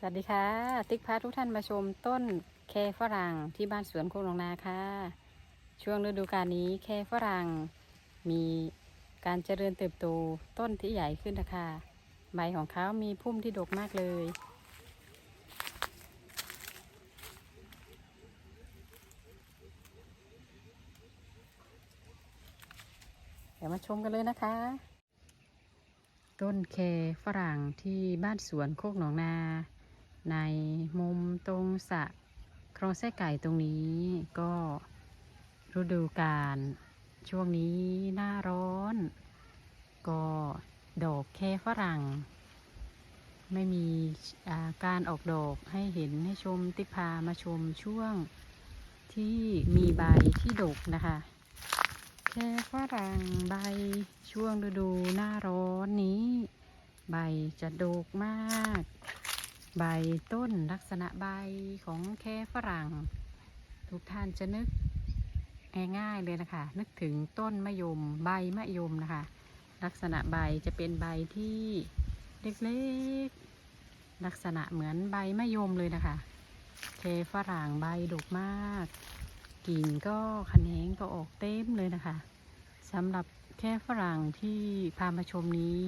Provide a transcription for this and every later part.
สวัสดีค่ะ ติ๊กพาทุกท่านมาชมต้นแคฝรั่งที่บ้านสวนโคกหนองนาค่ะ ช่วงฤดูกาลนี้แคฝรั่ง มีการเจริญเติบโตต้นที่ใหญ่ขึ้นนะคะ ใบของเขามีพุ่มที่ดกมากเลย เดี๋ยวมาชมกันเลยนะคะ ต้นแคฝรั่งที่บ้านสวนโคกหนองนา ในมุมตรงสระคลองไส้ไก่ตรงนี้ก็ฤดูกาลช่วงนี้หน้าร้อน ก็ดอกแคฝรั่ง ไม่มีาการออกดอกให้เห็นให้ชมติพามาชมช่วงที่มีใบที่ดกนะคะ แค่ฝรั่งใบช่วงฤดูหน้าร้อนนี้ ใบจะดกมาก ใบต้นลักษณะใบของแค่ฝรั่ง ทุกท่านจะนึกง่ายๆเลยนะคะ นึกถึงต้นมะยมใบมะยมนะคะ ลักษณะใบจะเป็นใบที่เล็กๆ ลักษณะเหมือนใบมะยมเลยนะคะแค่ฝรั่งใบดกมาก กิ่งก็ขนงก็ออกเต็มเลยนะคะสำหรับแค่ฝรั่งที่พามาชมนี้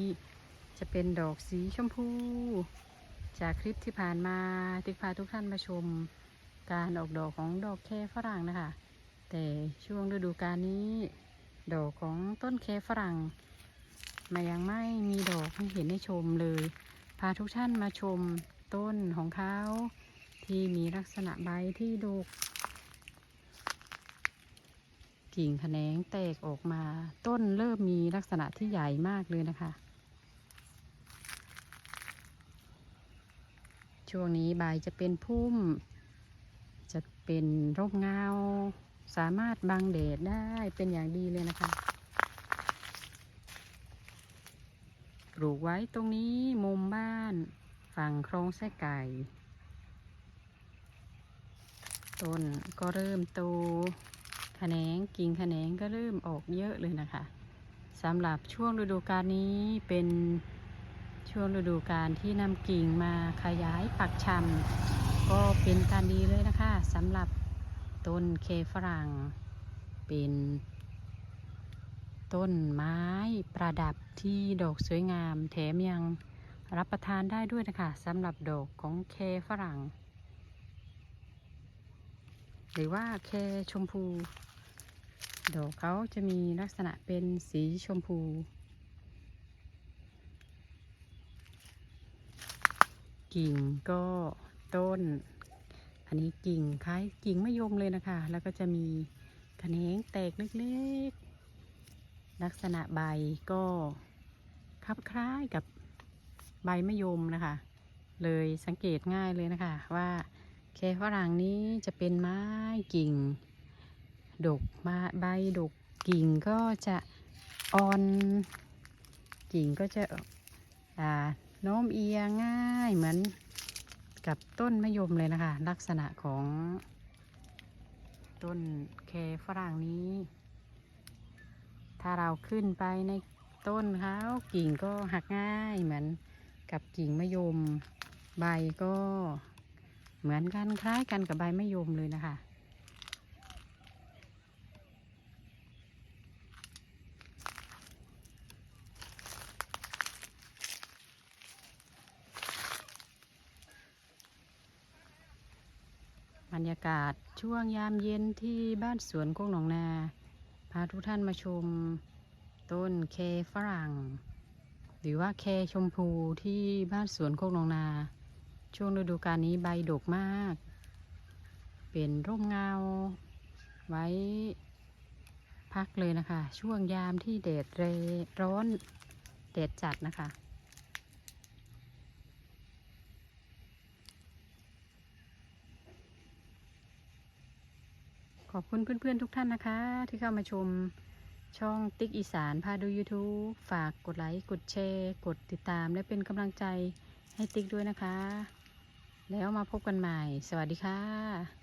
จะเป็นดอกสีชมพู จากคลิปที่ผ่านมาติ๊กพาทุกท่านมาชมการออกดอกของดอกแคฝรั่งนะคะ แต่ช่วงฤดูกาลนี้ ดอกของต้นแคฝรั่งมายังไม่มีดอกให้เห็นให้ชมเลย พาทุกท่านมาชมต้นของเขาที่มีลักษณะใบที่ดก กิ่งแขนงแตกออกมาต้นเริ่มมีลักษณะที่ใหญ่มากเลยนะคะ ช่วงนี้ใบจะเป็นพุ่ม จะเป็นร่มเงา สามารถบังแดดได้เป็นอย่างดีเลยนะคะ ปลูกไว้ตรงนี้มุมบ้านฝั่งคลองไส้ไก่ ต้นก็เริ่มโตแขนงกิ่งแขนงก็เริ่มออกเยอะเลยนะคะสำหรับช่วงฤดูกาลนี้เป็น ช่วงฤดูกาลที่นำกิ่งมาขยายปักชำก็เป็นการดีเลยนะคะสำหรับต้นเคฝรั่ง เป็นต้นไม้ประดับที่ดอกสวยงาม แถมยังรับประทานได้ด้วยนะคะสำหรับดอกของเคฝรั่ง หรือว่าเคชมพู ดอกเขาจะมีลักษณะเป็นสีชมพู กิ่งก็ต้น อันนี้กิ่งคล้ายกิ่งมะยมเลยนะคะ แล้วก็จะมีแขนงแตกเล็กๆ ลักษณะใบก็คลับคล้ายกับใบมะยมนะคะ เลยสังเกตง่ายเลยนะคะ ว่าแคฝรั่งนี้จะเป็นไม้กิ่ง ดกมาใบดกกิ่งก็จะอ่อน กิ่งก็จะอ่า โน้มเอียงง่ายเหมือนกับต้นมะยมเลยนะคะ ลักษณะของต้นแคฝรั่งนี้ ถ้าเราขึ้นไปในต้นเขากิ่งก็หักง่ายเหมือนกับกิ่งมะยม ใบก็เหมือนกันคล้ายกันกับใบมะยมเลยนะคะ บรรยากาศช่วงยามเย็นที่บ้านสวนโคกหนองนา พาทุกท่านมาชมต้นเคฝรั่ง หรือว่าเคชมพูที่บ้านสวนโคกหนองนา ช่วงฤดูกาลนี้ใบดกมาก เป็นร่มเงา ไว้พักเลยนะคะ ช่วงยามที่แดดเรร้อนแดดจัดนะคะ ขอบคุณเพื่อนๆทุกท่านนะคะ ที่เข้ามาชมช่องติ๊กอีสานพาดู YouTube ฝากกดไลค์กดแชร์กดติดตามและเป็นกำลังใจให้ติ๊กด้วยนะคะ แล้วมาพบกันใหม่ สวัสดีค่ะ